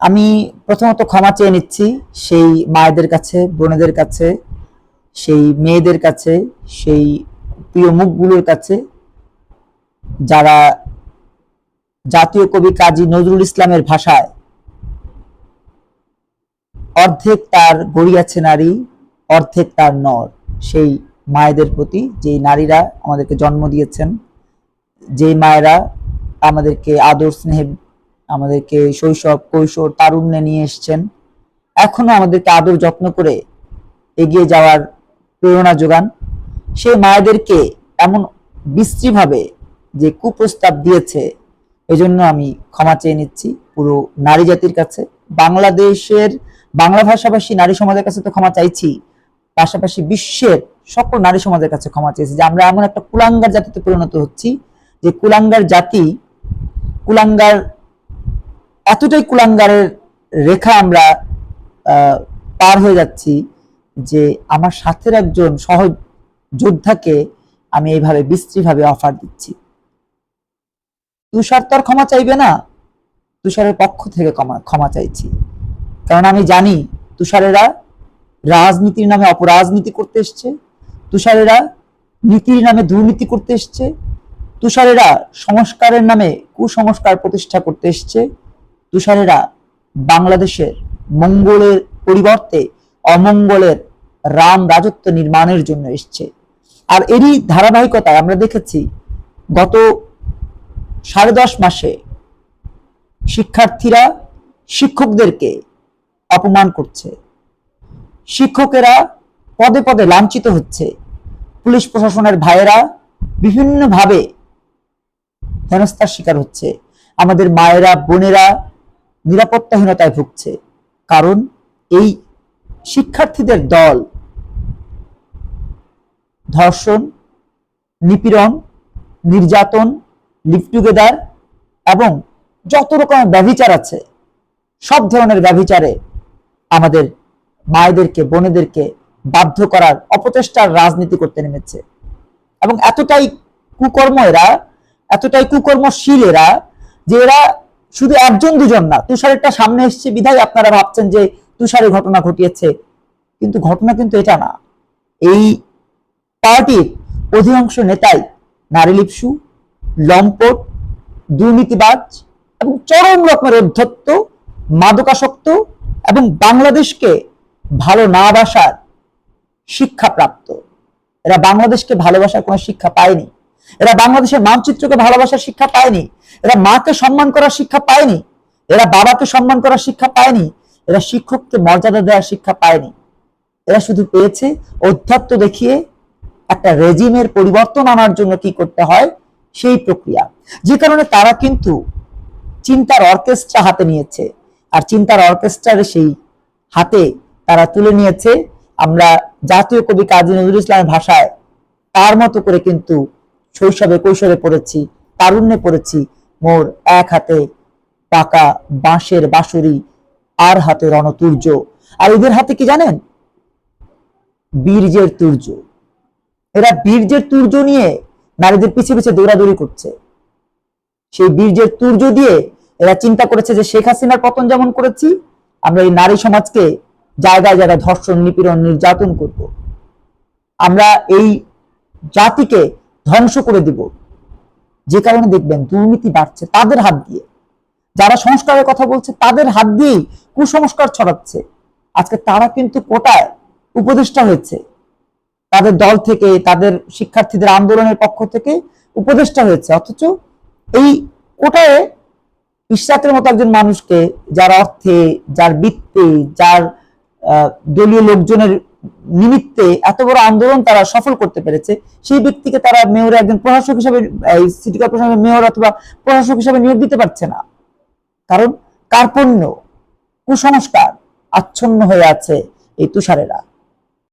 আমি প্রথমত ক্ষমা চেয়ে নিচ্ছি সেই মায়েদের কাছে, বোনেদের কাছে, সেই মেয়েদের কাছে, সেই প্রিয় মুখগুলোর কাছে, যারা জাতীয় কবি কাজী নজরুল ইসলামের ভাষায় অর্ধেক তার গড়িয়াছে নারী, অর্ধেক তার নর। সেই মায়েদের প্রতি যেই নারীরা আমাদেরকে জন্ম দিয়েছেন যে মায়েরা আমাদেরকে আদর স্নেহে আমাদেরকে শৈশব, কৈশোর, তারুণ্যে নিয়ে এসছেন। এখনও আমাদেরকে আদর যত্ন করে এগিয়ে যাওয়ার প্রেরণা যোগান। সেই মায়েদেরকে এমন বিশ্রীভাবে যে কুপ্রস্তাব দিয়েছে, এজন্য আমি ক্ষমা চেয়ে নিচ্ছি পুরো নারী জাতির কাছে। বাংলাদেশের, বাংলা ভাষাভাষী নারী সমাজের কাছে তো ক্ষমা চাইছি, পাশাপাশি বিশ্বের সকল নারী সমাজের কাছে ক্ষমা চেয়েছি যে আমরা এমন একটা কুলাঙ্গার জাতিতে পরিণত হচ্ছি যে কুলাঙ্গার জাতি, কুলাঙ্গার এতটাই কুলাঙ্গারের রেখা আমরা পার হয়ে যাচ্ছি যে আমার সাথের একজন সহ যোদ্ধাকে আমি এইভাবে বিশ্রীভাবে অফার দিচ্ছি। তুষার তো আর ক্ষমা চাইবে না। তুষারের পক্ষ থেকে ক্ষমা চাইছি। কারণ আমি জানি তুষারেরা রাজনীতির নামে অপরাজনীতি করতে এসছে। তুষারেরা নীতির নামে দুর্নীতি করতে এসছে। তুষারেরা সংস্কারের নামে কুসংস্কার প্রতিষ্ঠা করতে এসছে। তুষারেরা বাংলাদেশের মঙ্গলের পরিবর্তে অমঙ্গলের রাম রাজত্ব নির্মাণের জন্য এসছে। আর এরই ধারাবাহিকতায় আমরা দেখেছি গত সাড়ে দশ মাসে শিক্ষার্থীরা শিক্ষকদেরকে অপমান করছে। শিক্ষকেরা পদে পদে লাঞ্ছিত হচ্ছে। পুলিশ প্রশাসনের ভাইয়েরা বিভিন্নভাবে হেনস্থার শিকার হচ্ছে। আমাদের মায়েরা, বোনেরা নিরাপত্তাহীনতায় ভুগছে। কারণ এই শিক্ষার্থীদের দল ধর্ষণ, নিপীড়ন, নির্যাতন লিভ টুগেদার এবং যত রকমের ব্যভিচার আছে, সব ধরনের ব্যভিচারে আমাদের মায়েদেরকে, বোনেদেরকে বাধ্য করার অপচেষ্টার রাজনীতি করতে নেমেছে। এবং এতটাই কুকর্ম এরা, এতটাই কুকর্মশীল এরা যে এরা শুধু একজন দুজন না, তুষারেরটা সামনে এসছে বিধায় আপনারা ভাবছেন যে তুষারের ঘটনা ঘটিয়েছে। কিন্তু ঘটনা কিন্তু এটা না। এই পার্টির অধিকাংশ নেতাই নারী লিপসু, লম্পট, দুর্নীতিবাজ এবং চরম রকমের অধ্যত্ত, মাদকাসক্ত এবং বাংলাদেশকে ভালো না বাসার শিক্ষাপ্রাপ্ত। এরা বাংলাদেশকে ভালোবাসার কোনো শিক্ষা পায়নি। এরা বাংলাদেশের মানচিত্রকে ভালোবাসার শিক্ষা পায়নি। এরা মাকে সম্মান করার শিক্ষা পায়নি। এরা বাবাকে সম্মান করার শিক্ষা পায়নি। এরা শিক্ষককে মর্যাদা দেওয়ার শিক্ষা পায়নি। এরা শুধু পেয়েছে অধ্যাত্ম দেখিয়ে একটা রেজিমের পরিবর্তন আনার জন্য কি করতে হয়? সেই প্রক্রিয়া। যে কারণে তারা কিন্তু চিন্তার অর্কেস্ট্রা হাতে নিয়েছে। আর চিন্তার অর্কেস্ট্রার সেই হাতে তারা তুলে নিয়েছে। আমরা জাতীয় কবি কাজী নজরুল ইসলামের ভাষায় তার মতো করে কিন্তু শৈশবে কৈশোরে পড়েছি, তারুণ্যে পড়েছি। মোর এক হাতে পাকা বাঁশের বাঁশুরি, আর হাতে রণতুর্য। আর এদের হাতে কি জানেন? বীর্যের তুর্য। এরা বীর্যের তুর্য নিয়ে নারীদের পিছে পিছে দৌড়াদৌড়ি করছে। সেই বীর্যের তুর্য দিয়ে এরা চিন্তা করেছে যে শেখ হাসিনার পতন যেমন করেছি, আমরা এই নারী সমাজকে জায়গায় জায়গায় ধর্ষণ, নিপীড়ন, নির্যাতন করব। আমরা এই জাতিকে ধ্বংস করে দিব। যে কারণে দেখবেন দুর্নীতি বাড়ছে তাদের হাত দিয়ে। যারা সংস্কারের কথা বলছে তাদের হাত দিয়েই কুসংস্কার ছড়াচ্ছে। আজকে তারা কিন্তু কোটায় উপদেষ্টা হয়েছে। তাদের দল থেকে, তাদের শিক্ষার্থীদের আন্দোলনের পক্ষ থেকে উপদেষ্টা হয়েছে। অথচ এই কোটায় ইশরাতের মতো একজন মানুষকে, যার অর্থে, যার বৃত্তে, যার দলীয় লোকজনের নিমিত্তে এত বড় আন্দোলন তারা সফল করতে পেরেছে, সেই ব্যক্তিকে তারা মেয়রে একজন প্রশাসক হিসাবে সিটি কর্পোরেশনের মেয়র অথবা প্রশাসক হিসাবে নিয়োগ দিতে পারছে না। কারণ কার্পণ্য, কুসংস্কার আচ্ছন্ন হয়ে আছে এই তুষারেরা।